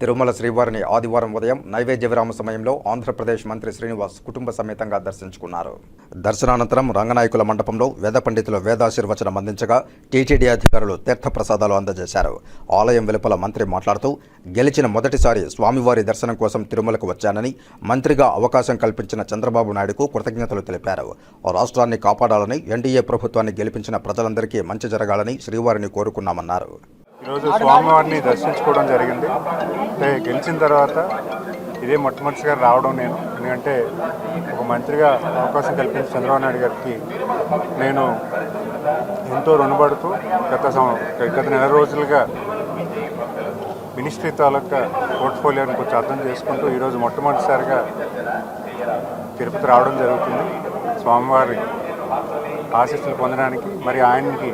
తిరుమల శ్రీవారిని ఆదివారం ఉదయం నైవేద్య విరామ సమయంలో ఆంధ్రప్రదేశ్ మంత్రి శ్రీనివాస్ కుటుంబ సమేతంగా దర్శించుకున్నారు. దర్శనానంతరం రంగనాయకుల మండపంలో వేద పండితులు వేదాశీర్వచనం అందించగా టీటీడీ అధికారులు తీర్థప్రసాదాలు అందజేశారు. ఆలయం వెలుపల మంత్రి మాట్లాడుతూ గెలిచిన మొదటిసారి స్వామివారి దర్శనం కోసం తిరుమలకు వచ్చానని మంత్రిగా అవకాశం కల్పించిన చంద్రబాబు నాయుడుకు కృతజ్ఞతలు తెలిపారు. రాష్ట్రాన్ని కాపాడాలని ఎన్డీఏ ప్రభుత్వాన్ని గెలిపించిన ప్రజలందరికీ మంచి జరగాలని శ్రీవారిని కోరుకున్నామన్నారు. ఈరోజు స్వామివారిని దర్శించుకోవడం జరిగింది. అంటే గెలిచిన తర్వాత ఇదే మొట్టమొదటిసారి రావడం నేను. ఎందుకంటే ఒక మంత్రిగా అవకాశం కల్పించిన చంద్రబాబు నాయుడు గారికి నేను ఎంతో రుణపడుతూ గత గత నెల రోజులుగా మినిస్ట్రీ తాలూకా పోర్ట్ఫోలియోని కొంచెం అర్థం చేసుకుంటూ ఈరోజు మొట్టమొదటిసారిగా తిరుపతి రావడం జరుగుతుంది. స్వామివారి ఆశీస్సులు పొందడానికి మరి ఆయనకి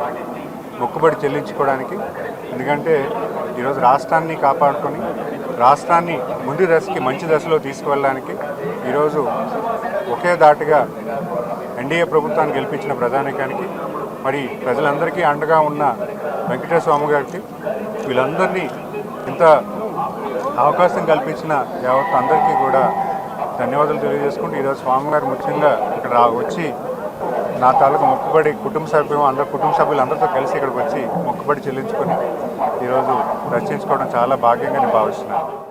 మొక్కుబడి చెల్లించుకోవడానికి ఎందుకంటే ఈరోజు రాష్ట్రాన్ని కాపాడుకొని రాష్ట్రాన్ని ముందు దశకి మంచి దశలో తీసుకువెళ్ళడానికి ఈరోజు ఒకే దాటిగా ఎన్డీఏ ప్రభుత్వాన్ని గెలిపించిన ప్రధానికానికి మరి ప్రజలందరికీ అండగా ఉన్న వెంకటేశ్వర స్వామి గారికి వీళ్ళందరినీ ఇంత అవకాశం కల్పించిన యావత్ అందరికీ కూడా ధన్యవాదాలు తెలియజేసుకుంటూ ఈరోజు స్వామివారు ముఖ్యంగా ఇక్కడ వచ్చి నా తాలూకు మొక్కుబడి కుటుంబ సభ్యులు అందరూ కుటుంబ సభ్యులందరితో కలిసి ఇక్కడికి వచ్చి మొక్కుబడి చెల్లించుకొని ఈరోజు దర్శించుకోవడం చాలా భాగ్యంగా నేను భావిస్తున్నాను.